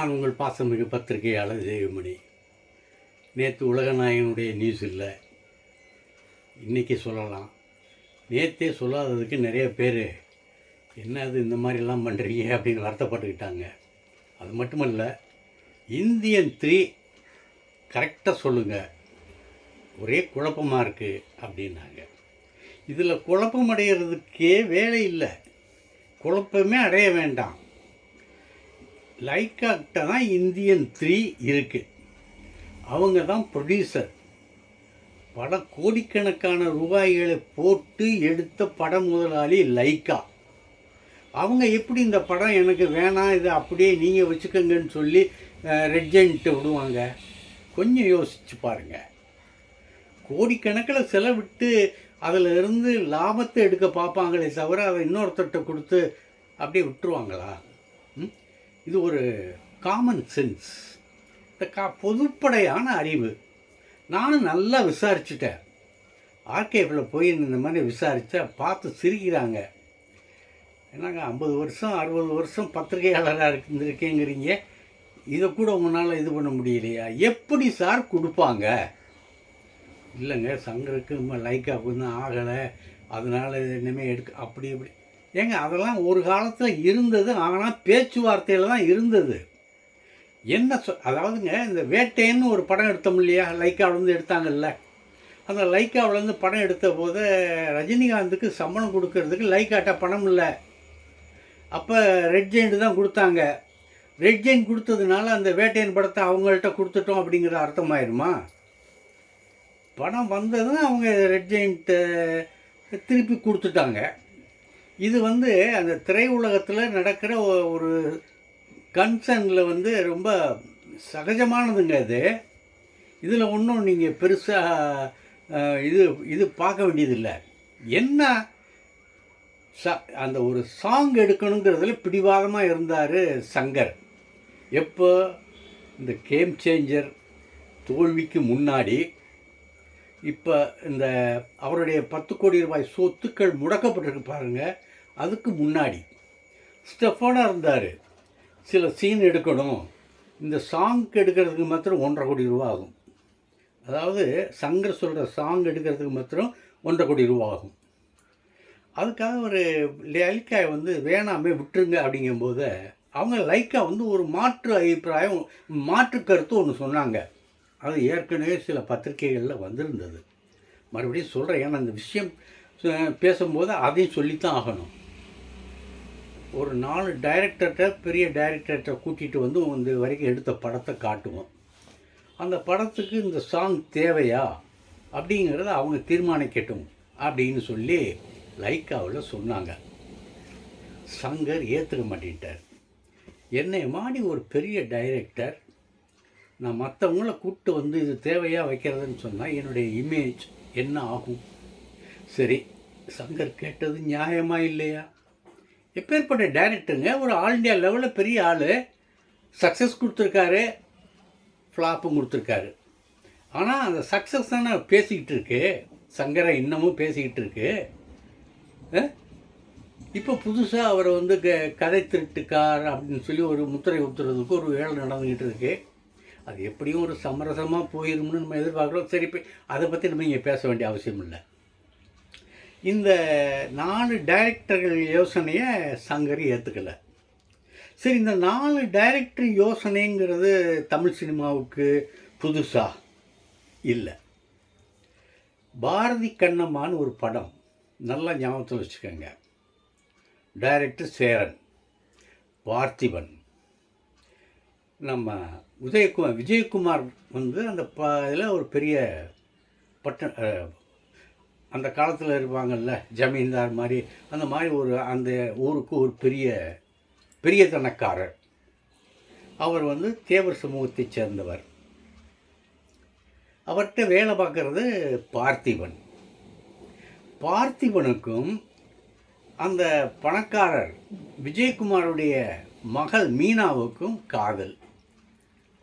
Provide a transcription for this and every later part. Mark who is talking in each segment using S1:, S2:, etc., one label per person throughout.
S1: நான் உங்கள் பாசமிகு பத்திரிகையாளர் தேவமணி நேற்று உலகநாயகனுடைய நியூஸ் இல்லை. இன்றைக்கி சொல்லலாம். நேற்றே சொல்லாததுக்கு நிறைய பேர் என்ன அது இந்த மாதிரிலாம் பண்ணுறீங்க அப்படின்னு வருத்தப்பட்டுக்கிட்டாங்க. அது மட்டுமல்ல இந்தியன் த்ரீ கரெக்டாக சொல்லுங்கள் ஒரே குழப்பமாக இருக்குது அப்படின்னாங்க. இதில் குழப்பம் அடைகிறதுக்கே வேலை இல்லை. குழப்பமே அடைய வேண்டாம். லைக்காக்கிட்ட தான் இந்தியன் த்ரீ இருக்குது அவங்க தான் ப்ரொடியூசர் பல கோடிக்கணக்கான ரூபாய்களை போட்டு எடுத்த பட முதலாளி லைக்கா அவங்க எப்படி இந்த படம் எனக்கு வேணாம் இது அப்படியே நீங்கள் வச்சுக்கோங்கன்னு சொல்லி ரெட்ஜென்ட்டு விடுவாங்க? கொஞ்சம் யோசிச்சு பாருங்கள் கோடிக்கணக்கில் செலவிட்டு அதில் இருந்து லாபத்தை எடுக்க பார்ப்பாங்களே தவிர அதை இன்னொருத்தர்கிட்ட கொடுத்து அப்படியே விட்டுருவாங்களா? இது ஒரு காமன் சென்ஸ் இந்த கா பொதுப்படையான அறிவு. நானும் நல்லா விசாரிச்சுட்டேன். ஆர்கேஃபில் போய் இந்த மாதிரி விசாரித்தா பார்த்து சிரிக்கிறாங்க. என்னங்க ஐம்பது வருஷம் அறுபது வருஷம் பத்திரிகையாளராக இருந்திருக்கேங்கிறீங்க. இதை கூட உங்களால் இது பண்ண முடியலையா? எப்படி சார் கொடுப்பாங்க? இல்லைங்க சங்கருக்கு லைக்காக இன்னும் ஆகலை. அதனால் இனிமேல் எடுக்க அப்படி இப்படி. ஏங்க அதெல்லாம் ஒரு காலத்தில் இருந்தது ஆனால் பேச்சுவார்த்தையில் தான் இருந்தது. என்ன சொ அதாவதுங்க இந்த வேட்டைன்னு ஒரு படம் எடுத்தோம் இல்லையா? லைக்காவிலேருந்து எடுத்தாங்கல்ல. அந்த லைக்காவிலேருந்து படம் எடுத்த போது ரஜினிகாந்துக்கு சம்பளம் கொடுக்கறதுக்கு லைக்காட்ட பணம் இல்லை. அப்போ ரெட் ஜெயிண்ட் தான் கொடுத்தாங்க. ரெட் ஜெயிண்ட் கொடுத்ததுனால அந்த வேட்டையன் படத்தை அவங்கள்ட்ட கொடுத்துட்டோம் அப்படிங்கிற அர்த்தமாயிருமா? படம் வந்ததும் அவங்க ரெட் ஜெயிண்ட்டை திருப்பி கொடுத்துட்டாங்க. இது வந்து அந்த திரையுலகத்தில் நடக்கிற ஒரு கன்சர்னில் வந்து ரொம்ப சகஜமானதுங்க இது. இதில் ஒன்றும் நீங்கள் பெருசாக இது இது பார்க்க வேண்டியதில்லை. என்ன ச அந்த ஒரு சாங் எடுக்கணுங்கிறதுல பிடிவாதமாக இருந்தார் சங்கர். எப்போ? இந்த கேம் சேஞ்சர் தோல்விக்கு முன்னாடி. இப்போ இந்த அவருடைய பத்து கோடி ரூபாய் சொத்துக்கள் முடக்கப்பட்டிருக்கு பாருங்கள் அதுக்கு முன்னாடி ஸ்டெஃபானாக இருந்தார். சில சீன் எடுக்கணும். இந்த சாங்க்கு எடுக்கிறதுக்கு மாத்திரம் ஒன்றரை கோடி ரூபா ஆகும். அதாவது சங்கர் சொல்கிற சாங் எடுக்கிறதுக்கு மாத்திரம் ஒன்றரை கோடி ரூபா ஆகும். அதுக்காக ஒரு லைக்காய் வந்து வேணாமே விட்டுருங்க அப்படிங்கும்போது அவங்க லைக்கா வந்து ஒரு மாற்று அபிப்பிராயம் மாற்று கருத்து ஒன்று சொன்னாங்க. அது ஏற்கனவே சில பத்திரிகைகளில் வந்திருந்தது. மறுபடியும் சொல்கிறேன் ஏன்னா அந்த விஷயம் பேசும்போது அதையும் சொல்லித்தான் ஆகணும். ஒரு நாலு டைரக்டர்கிட்ட பெரிய டைரக்டர்கிட்ட கூட்டிகிட்டு வந்து இந்த வரைக்கும் எடுத்த படத்தை காட்டுவோம். அந்த படத்துக்கு இந்த சாங் தேவையா? அப்படிங்கிறத அவங்க தீர்மானிக்கட்டும் அப்படின்னு சொல்லி லைக்காவில் சொன்னாங்க. சங்கர் ஏற்றுக்க மாட்டேன்ட்டார். என்னை மாடி ஒரு பெரிய டைரக்டர் நான் மற்றவங்கள கூப்பிட்டு வந்து இது தேவையாக வைக்கிறதுன்னு சொன்னால் என்னுடைய இமேஜ் என்ன ஆகும்? சரி சங்கர் கேட்டது நியாயமாக இல்லையா? எப்பேற்பட்ட டேரக்டருங்க ஒரு ஆல் இண்டியா லெவலில் பெரிய ஆள். சக்ஸஸ் கொடுத்துருக்காரு ஃப்ளாப்பும் கொடுத்துருக்காரு. ஆனால் அந்த சக்ஸஸ் தானே பேசிக்கிட்டு இருக்கு. சங்கரை இன்னமும் பேசிக்கிட்டு இருக்கு. இப்போ புதுசாக அவரை வந்து க கதை திருட்டுக்கார் அப்படின்னு சொல்லி ஒரு முத்திரை குத்துறதுக்கு ஒரு வேலை நடந்துக்கிட்டு இருக்கு. அது எப்படியும் ஒரு சமரசமாக போயிரும்னு நம்ம எதிர்பார்க்குறோம். சரி இப்போ அதை பற்றி நம்ம இங்கே பேச வேண்டிய அவசியம் இல்லை. இந்த நாலு டைரக்டர்கள் யோசனையை சங்கரி ஏற்றுக்கலை சரி இந்த நாலு டைரக்டர் யோசனைங்கிறது தமிழ் சினிமாவுக்கு புதுசா? இல்லை. பாரதி கண்ணம்மான்னு ஒரு படம் நல்லா ஞாபகத்தில் வச்சுக்கோங்க. டைரக்டர் சேரன் பார்த்திபன். நம்ம உதயகுமார் விஜயகுமார் வந்து அந்த ப இதில் ஒரு பெரிய பட்ட அந்த காலத்தில் இருப்பாங்கல்ல ஜமீன்தார் மாதிரி அந்த மாதிரி ஒரு அந்த ஊருக்கு ஒரு பெரிய பெரிய தனக்காரர். அவர் வந்து தேவர் சமூகத்தை சேர்ந்தவர். அவர்கிட்ட வேலை பார்க்குறது பார்த்திபன். பார்த்திபனுக்கும் அந்த பணக்காரர் விஜயகுமாருடைய மகள் மீனாவுக்கும் காதல்.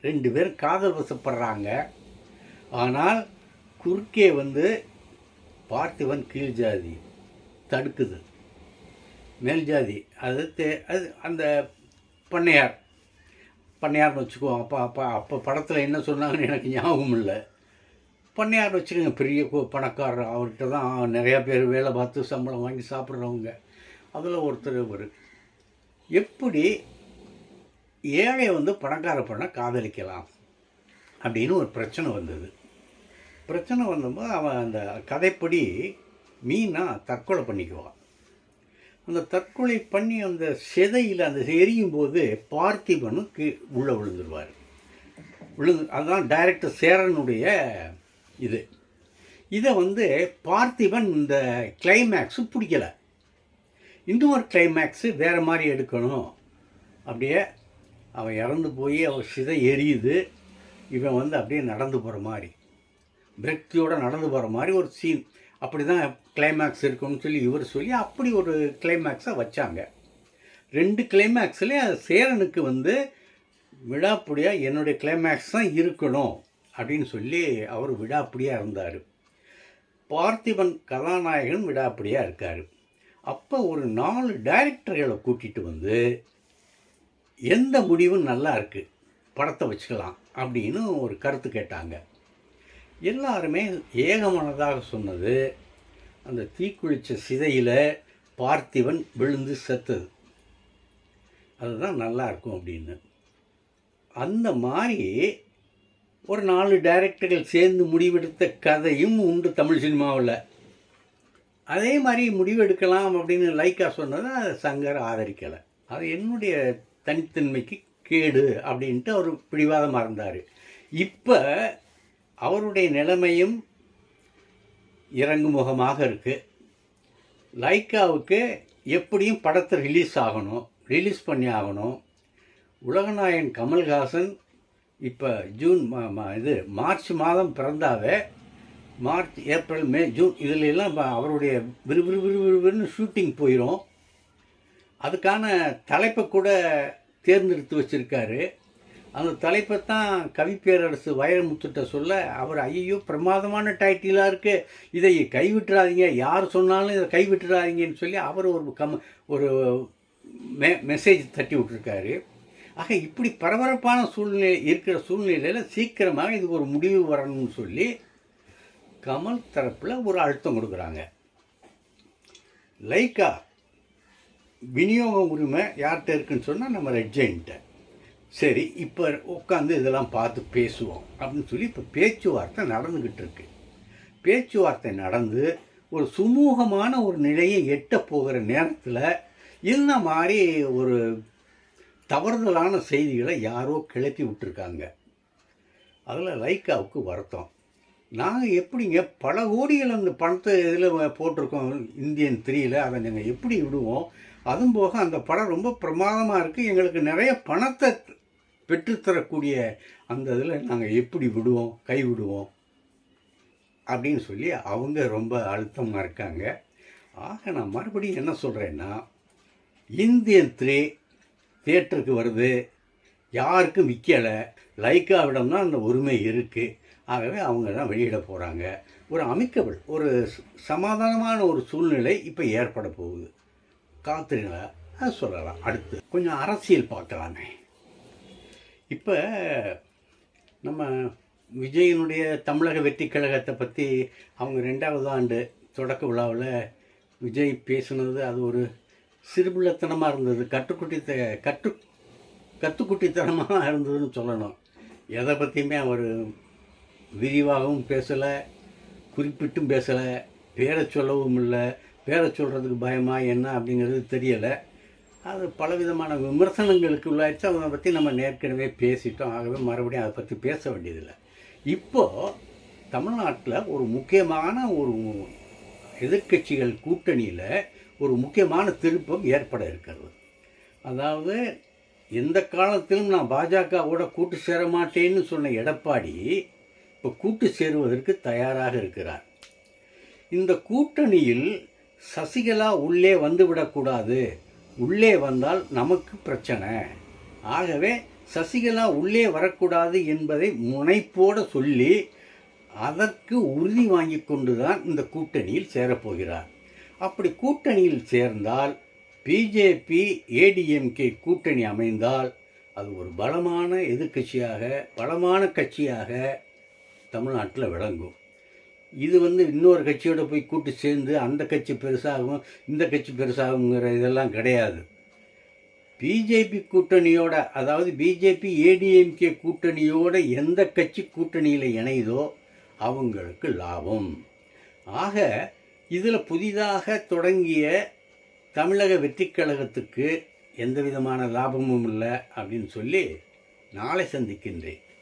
S1: ரெண்டு பேரும் காதல் வசப்படுறாங்க. ஆனால் குறுக்கே வந்து பார்த்திபன் கீழ் ஜாதி தடுக்குது மேல் ஜாதி அது தே அது அந்த பண்ணையார். பண்ணையார்னு வச்சுக்குவோம். அப்போ அப்போ அப்போ படத்தில் என்ன சொன்னாங்கன்னு எனக்கு ஞாபகம் இல்லை. பண்ணையார் வச்சுக்கோங்க பெரிய பணக்காரர். அவர்கிட்ட தான் நிறையா பேர் வேலை பார்த்து சம்பளம் வாங்கி சாப்பிட்றவங்க. அதில் ஒருத்தர் ஒரு எப்படி ஏழை வந்து பணக்கார பண்ண காதலிக்கலாம்? அப்படின்னு ஒரு பிரச்சனை வந்தது. பிரச்சனை வந்தபோது அவன் அந்த கதைப்படி மீனா தற்கொலை பண்ணிக்குவான். அந்த தற்கொலை பண்ணி அந்த சிதையில் அந்த எரியும் போது பார்த்திபனும் கீ உள்ளே விழுந்துருவார். விழுந்து அதுதான் டைரக்டர் சேரனுடைய இது. இதை வந்து பார்த்திபன் இந்த கிளைமேக்ஸு பிடிக்கல. இன்னொரு கிளைமேக்ஸு வேறு மாதிரி எடுக்கணும். அப்படியே அவன் இறந்து போய் அவன் சிதை எரியுது. இவன் வந்து அப்படியே நடந்து போகிற மாதிரி. விரக்தியோடு நடந்து போகிற மாதிரி ஒரு சீன் அப்படி தான் கிளைமேக்ஸ் இருக்கும்னு சொல்லி இவர் சொல்லி அப்படி ஒரு கிளைமேக்ஸை வச்சாங்க. ரெண்டு கிளைமேக்ஸ்லேயே சேரனுக்கு வந்து விடாப்புடியாக என்னுடைய கிளைமேக்ஸ் தான் இருக்கணும் அப்படின்னு சொல்லி அவர் விடாப்புடியாக இருந்தார். பார்த்திபன் கதாநாயகன் விடாப்புடியாக இருக்கார். அப்போ ஒரு நாலு டைரக்டர்களை கூட்டிகிட்டு வந்து எந்த முடிவும் நல்லா இருக்குது படத்தை வச்சுக்கலாம் அப்படின்னு ஒரு கருத்து கேட்டாங்க. எல்லாருமே ஏகமனதாக சொன்னது. அந்த தீக்குளிச்ச சிதையில் பார்த்திவன் விழுந்து செத்தது. அதுதான் நல்லா இருக்கும் அப்படின்னு. அந்த மாதிரி ஒரு நாலு டைரக்டர்கள் சேர்ந்து முடிவெடுத்த கதையும் உண்டு தமிழ் சினிமாவில். அதே மாதிரி முடிவெடுக்கலாம் அப்படின்னு லைக்கா சொன்னதை சங்கர் ஆதரிக்கலை. அது என்னுடைய தனித்தன்மைக்கு கேடு அப்படின்ட்டு அவர் பிடிவாதமாக இருந்தார். இப்போ அவருடைய நிலைமையும் இறங்குமுகமாக இருக்குது லைக்காவுக்கு எப்படியும் படத்தை ரிலீஸ் ஆகணும் ரிலீஸ் பண்ணி ஆகணும். உலகநாயகன் கமல்ஹாசன் இப்போ ஜூன் மா- மா- இது மார்ச் மாதம் பிறந்தாவே மார்ச் ஏப்ரல் மே ஜூன் இதுலெல்லாம் அவருடைய விறுவிறு விறுவிறுன்னு ஷூட்டிங் போயிடும் அதுக்கான தலைப்பை கூட தேர்ந்தெடுத்து வச்சுருக்காரு. அந்த தலைப்பை தான் கவிப்பேரரசு வைரமுத்துட்ட சொல்ல அவர் ஐயோ பிரமாதமான டைட்டிலாக இருக்குது இதை கைவிட்டுறாதீங்க. யார் சொன்னாலும் இதை கைவிட்டுறாதீங்கன்னு சொல்லி அவர் ஒரு கம் ஒரு மெ மெசேஜ் தட்டி விட்டுருக்காரு. ஆக இப்படி பரபரப்பான சூழ்நிலை இருக்கிற சூழ்நிலையில் சீக்கிரமாக இதுக்கு ஒரு முடிவு வரணும்னு சொல்லி கமல் தரப்பில் ஒரு அழுத்தம் கொடுக்குறாங்க. லைக்கா விநியோக உரிமை யார்கிட்ட இருக்குன்னு சொன்னால் நம்ம ரெட்ஜென்ட்ட சரி இப்போ உட்காந்து இதெல்லாம் பார்த்து பேசுவோம். அப்படின்னு சொல்லி இப்போ பேச்சுவார்த்தை நடந்துக்கிட்டு இருக்கு. பேச்சுவார்த்தை நடந்து ஒரு சுமூகமான ஒரு நிலையை எட்ட போகிற நேரத்தில் இந்த மாதிரி ஒரு தவறுதலான செய்திகளை யாரோ கிளப்பி விட்டுருக்காங்க. அதில் லைக்காவுக்கு வருத்தம். நாங்கள் எப்படிங்க பல கோடிகள் அந்த பணத்தை இதில் போட்டிருக்கோம் இந்தியன் த்ரீயில் அதை நாங்கள் எப்படி விடுவோம்? அதுவும் போக அந்த படம் ரொம்ப பிரமாதமாக இருக்குது எங்களுக்கு நிறைய பணத்தை பெற்றுத்தரக்கூடிய அந்த இதில் நாங்கள் எப்படி விடுவோம் கைவிடுவோம் அப்படின்னு சொல்லி அவங்க ரொம்ப அழுத்தமாக இருக்காங்க. ஆக நான் மறுபடியும் என்ன சொல்கிறேன்னா இந்தியன் த்ரீ தியேட்டருக்கு வருது யாருக்கும் விற்கலை லைக்காவிடம் தான் அந்த உரிமை இருக்குது ஆகவே அவங்க தான் வெளியிட போகிறாங்க ஒரு அமைக்கபிள் ஒரு சமாதானமான ஒரு சூழ்நிலை இப்போ ஏற்பட போகுது. காத்துருங்க சொல்லலாம். அடுத்து கொஞ்சம் அரசியல் பார்க்கலாமே. இப்போ நம்ம விஜயனுடைய தமிழக வெற்றி கழகத்தை பற்றி அவங்க ரெண்டாவது ஆண்டு தொடக்க விழாவில் விஜய் பேசுனது அது ஒரு சிறுபுள்ளத்தனமாக இருந்தது. கட்டுக்குட்டி கட்டு கத்துக்குட்டித்தனமாக இருந்ததுன்னு சொல்லணும். எதை பற்றியுமே அவர் விரிவாகவும் பேசலை குறிப்பிட்டும் பேசலை. பேரை சொல்லவும் இல்லை. பேரை சொல்கிறதுக்கு பயமா என்ன அப்படிங்கிறது தெரியலை. அது பலவிதமான விமர்சனங்களுக்கு உள்ளாயிடுச்சு. அதை பற்றி நம்ம ஏற்கனவே பேசிட்டோம். ஆகவே மறுபடியும் அதை பற்றி பேச வேண்டியதில்லை. இப்போது தமிழ்நாட்டில் ஒரு முக்கியமான ஒரு எதிர்க்கட்சிகள் கூட்டணியில் ஒரு முக்கியமான திருப்பம் ஏற்பட இருக்கிறது. அதாவது எந்த காலத்திலும் நான் பாஜகவோட கூட்டு சேர மாட்டேன்னு சொன்ன எடப்பாடி இப்போ கூட்டு சேருவதற்கு தயாராக இருக்கிறார். இந்த கூட்டணியில் சசிகலா உள்ளே வந்துவிடக்கூடாது. உள்ளே வந்தால் நமக்கு பிரச்சனை. ஆகவே சசிகலா உள்ளே வரக்கூடாது என்பதை முனைப்போட சொல்லி அதற்கு உறுதி வாங்கி கொண்டு தான் இந்த கூட்டணியில் சேரப்போகிறார். அப்படி கூட்டணியில் சேர்ந்தால் பிஜேபி ஏடிஎம்கே கூட்டணி அமைந்தால் அது ஒரு பலமான எதிர்க்கட்சியாக பலமான கட்சியாக தமிழ்நாட்டில் விளங்கும். இது வந்து இன்னொரு கட்சியோட போய் கூட்டு சேர்ந்து அந்த கட்சி பெருசாகும் இந்த கட்சி பெருசாகுங்கிற இதெல்லாம் கிடையாது. பிஜேபி கூட்டணியோட அதாவது பிஜேபி ஏடிஎம்கே கூட்டணியோட எந்த கட்சி கூட்டணியில் இணையுதோ அவங்களுக்கு லாபம். ஆக இதில் புதிதாக தொடங்கிய தமிழக வெற்றிக் கழகத்துக்கு எந்த விதமான லாபமும் இல்லை அப்படின்னு சொல்லி நாளை சந்திக்கின்றேன்.